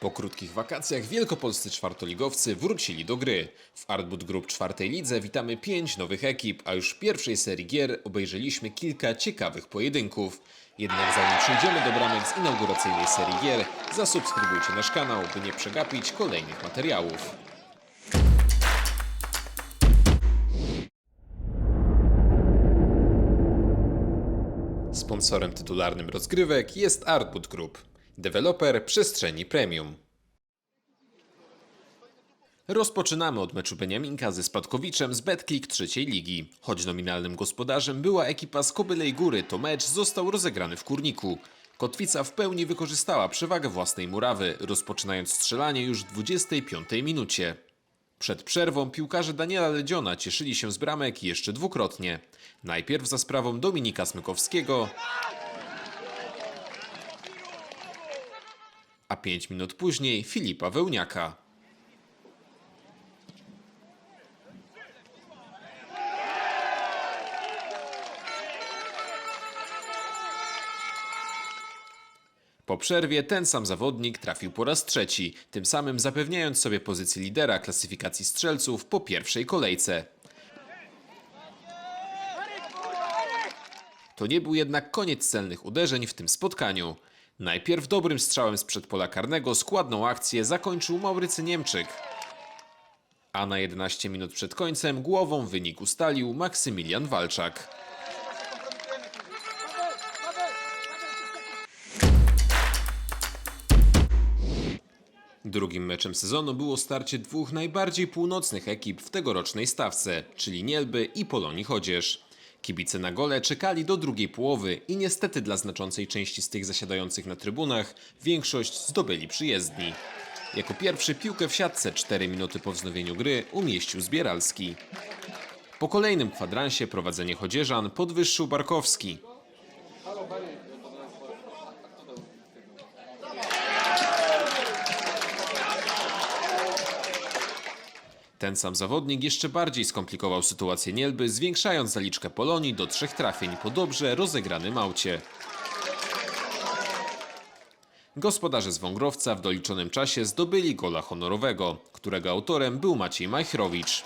Po krótkich wakacjach wielkopolscy czwartoligowcy wrócili do gry. W Artboot Group czwartej lidze witamy pięć nowych ekip, a już w pierwszej serii gier obejrzeliśmy kilka ciekawych pojedynków. Jednak zanim przejdziemy do bramek z inauguracyjnej serii gier, zasubskrybujcie nasz kanał, by nie przegapić kolejnych materiałów. Sponsorem tytularnym rozgrywek jest Artboot Group, deweloper przestrzeni premium. Rozpoczynamy od meczu Beniaminka ze Spadkowiczem z Betclick trzeciej ligi. Choć nominalnym gospodarzem była ekipa z Kobylej Góry, to mecz został rozegrany w Kurniku. Kotwica w pełni wykorzystała przewagę własnej murawy, rozpoczynając strzelanie już w 25 minucie. Przed przerwą piłkarze Daniela Ledziona cieszyli się z bramek jeszcze dwukrotnie. Najpierw za sprawą Dominika Smykowskiego, a pięć minut później Filipa Wełniaka. Po przerwie ten sam zawodnik trafił po raz trzeci, tym samym zapewniając sobie pozycję lidera klasyfikacji strzelców po pierwszej kolejce. To nie był jednak koniec celnych uderzeń w tym spotkaniu. Najpierw dobrym strzałem z przedpola karnego składną akcję zakończył Maurycy Niemczyk. A na 11 minut przed końcem głową wynik ustalił Maksymilian Walczak. Drugim meczem sezonu było starcie dwóch najbardziej północnych ekip w tegorocznej stawce, czyli Nielby i Polonii Chodzież. Kibice na gole czekali do drugiej połowy i niestety dla znaczącej części z tych zasiadających na trybunach większość zdobyli przyjezdni. Jako pierwszy piłkę w siatce 4 minuty po wznowieniu gry umieścił Zbieralski. Po kolejnym kwadransie prowadzenie Chodzieżan podwyższył Barkowski. Ten sam zawodnik jeszcze bardziej skomplikował sytuację Nielby, zwiększając zaliczkę Polonii do trzech trafień po dobrze rozegranym aucie. Gospodarze z Wągrowca w doliczonym czasie zdobyli gola honorowego, którego autorem był Maciej Majchrowicz.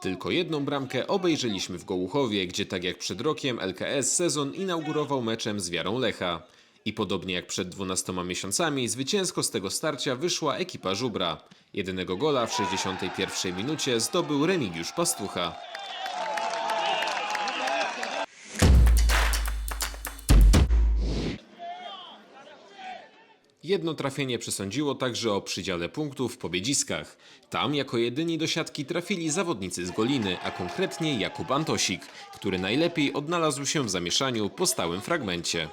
Tylko jedną bramkę obejrzeliśmy w Gołuchowie, gdzie tak jak przed rokiem LKS sezon inaugurował meczem z Wiarą Lecha. I podobnie jak przed 12 miesiącami, zwycięsko z tego starcia wyszła ekipa Żubra. Jedynego gola w 61 minucie zdobył Remigiusz Pastucha. Jedno trafienie przesądziło także o przydziale punktów w Pobiedziskach. Tam jako jedyni do siatki trafili zawodnicy z Goliny, a konkretnie Jakub Antosik, który najlepiej odnalazł się w zamieszaniu po stałym fragmencie.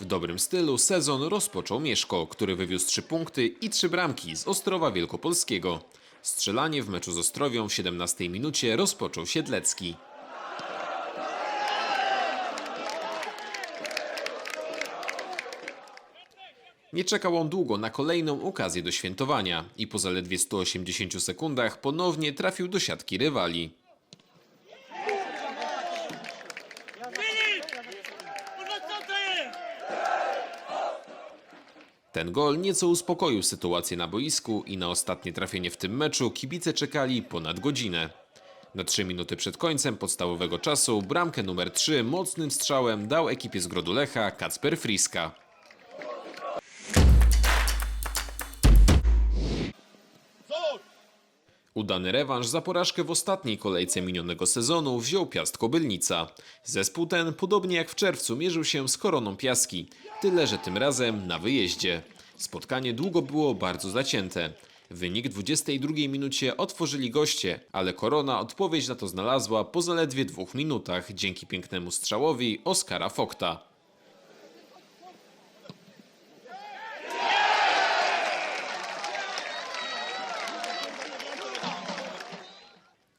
W dobrym stylu sezon rozpoczął Mieszko, który wywiózł trzy punkty i trzy bramki z Ostrowa Wielkopolskiego. Strzelanie w meczu z Ostrowią w 17 minucie rozpoczął Siedlecki. Nie czekał on długo na kolejną okazję do świętowania i po zaledwie 180 sekundach ponownie trafił do siatki rywali. Ten gol nieco uspokoił sytuację na boisku i na ostatnie trafienie w tym meczu kibice czekali ponad godzinę. Na 3 minuty przed końcem podstawowego czasu bramkę numer 3 mocnym strzałem dał ekipie z Grodu Lecha Kacper Friska. Udany rewanż za porażkę w ostatniej kolejce minionego sezonu wziął Piast Kobylnica. Zespół ten, podobnie jak w czerwcu, mierzył się z Koroną Piaski, tyle że tym razem na wyjeździe. Spotkanie długo było bardzo zacięte. Wynik w 22 minucie otworzyli goście, ale Korona odpowiedź na to znalazła po zaledwie dwóch minutach dzięki pięknemu strzałowi Oskara Fokta.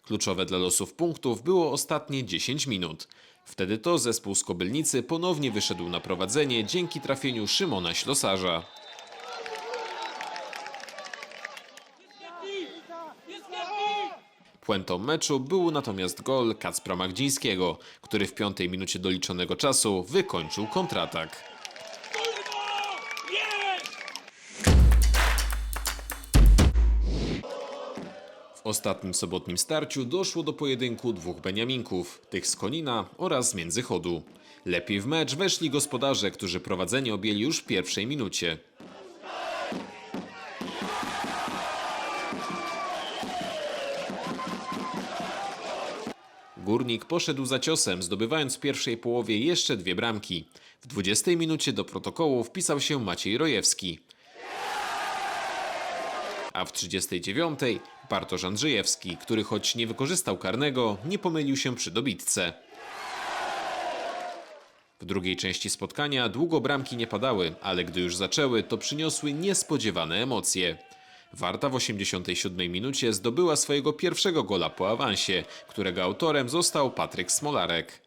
Kluczowe dla losów punktów było ostatnie 10 minut. Wtedy to zespół z Kobylnicy ponownie wyszedł na prowadzenie dzięki trafieniu Szymona Ślosarza. Puentą meczu był natomiast gol Kacpra Magdzińskiego, który w piątej minucie doliczonego czasu wykończył kontratak. W ostatnim sobotnim starciu doszło do pojedynku dwóch Beniaminków, tych z Konina oraz z Międzychodu. Lepiej w mecz weszli gospodarze, którzy prowadzenie objęli już w pierwszej minucie. Górnik poszedł za ciosem, zdobywając w pierwszej połowie jeszcze dwie bramki. W 20 minucie do protokołu wpisał się Maciej Rojewski a w 39 Bartosz Andrzejewski, który choć nie wykorzystał karnego, nie pomylił się przy dobitce. W drugiej części spotkania długo bramki nie padały, ale gdy już zaczęły, to przyniosły niespodziewane emocje. Warta w 87 minucie zdobyła swojego pierwszego gola po awansie, którego autorem został Patryk Smolarek.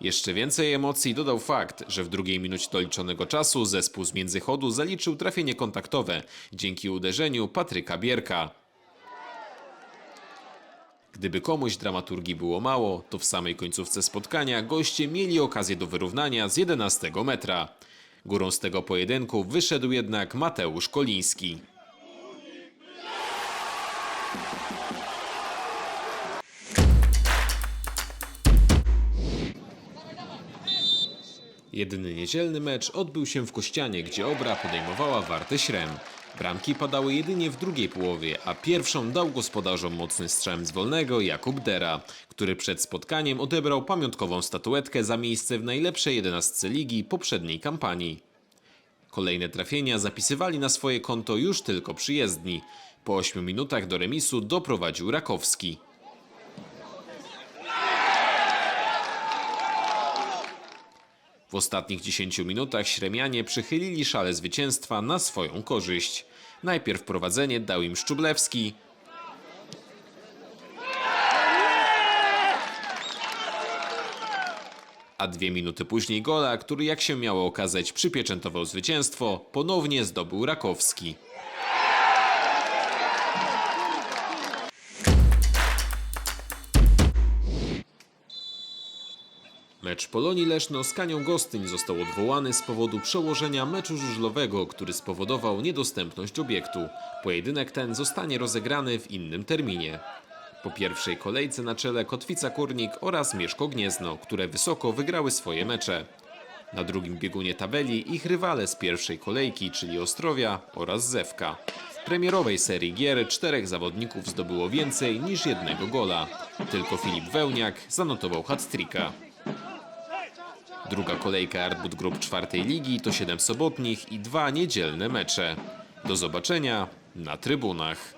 Jeszcze więcej emocji dodał fakt, że w drugiej minucie doliczonego czasu zespół z Międzychodu zaliczył trafienie kontaktowe dzięki uderzeniu Patryka Bierka. Gdyby komuś dramaturgii było mało, to w samej końcówce spotkania goście mieli okazję do wyrównania z 11 metra. Górą z tego pojedynku wyszedł jednak Mateusz Koliński. Jedyny niedzielny mecz odbył się w Kościanie, gdzie Obra podejmowała Wartę Śrem. Bramki padały jedynie w drugiej połowie, a pierwszą dał gospodarzom mocny strzałem z wolnego Jakub Dera, który przed spotkaniem odebrał pamiątkową statuetkę za miejsce w najlepszej jedenastce ligi poprzedniej kampanii. Kolejne trafienia zapisywali na swoje konto już tylko przyjezdni. Po 8 minutach do remisu doprowadził Rakowski. W ostatnich 10 minutach Śremianie przychylili szale zwycięstwa na swoją korzyść. Najpierw prowadzenie dał im Szczublewski, a dwie minuty później gola, który jak się miało okazać przypieczętował zwycięstwo, ponownie zdobył Rakowski. Mecz Polonii Leszno z Kanią Gostyń został odwołany z powodu przełożenia meczu żużlowego, który spowodował niedostępność obiektu. Pojedynek ten zostanie rozegrany w innym terminie. Po pierwszej kolejce na czele Kotwica Kurnik oraz Mieszko Gniezno, które wysoko wygrały swoje mecze. Na drugim biegunie tabeli ich rywale z pierwszej kolejki, czyli Ostrowia oraz Zewka. W premierowej serii gier czterech zawodników zdobyło więcej niż jednego gola. Tylko Filip Wełniak zanotował hat-tricka. Druga kolejka Arbut Group czwartej ligi to 7 sobotnich i dwa niedzielne mecze. Do zobaczenia na trybunach.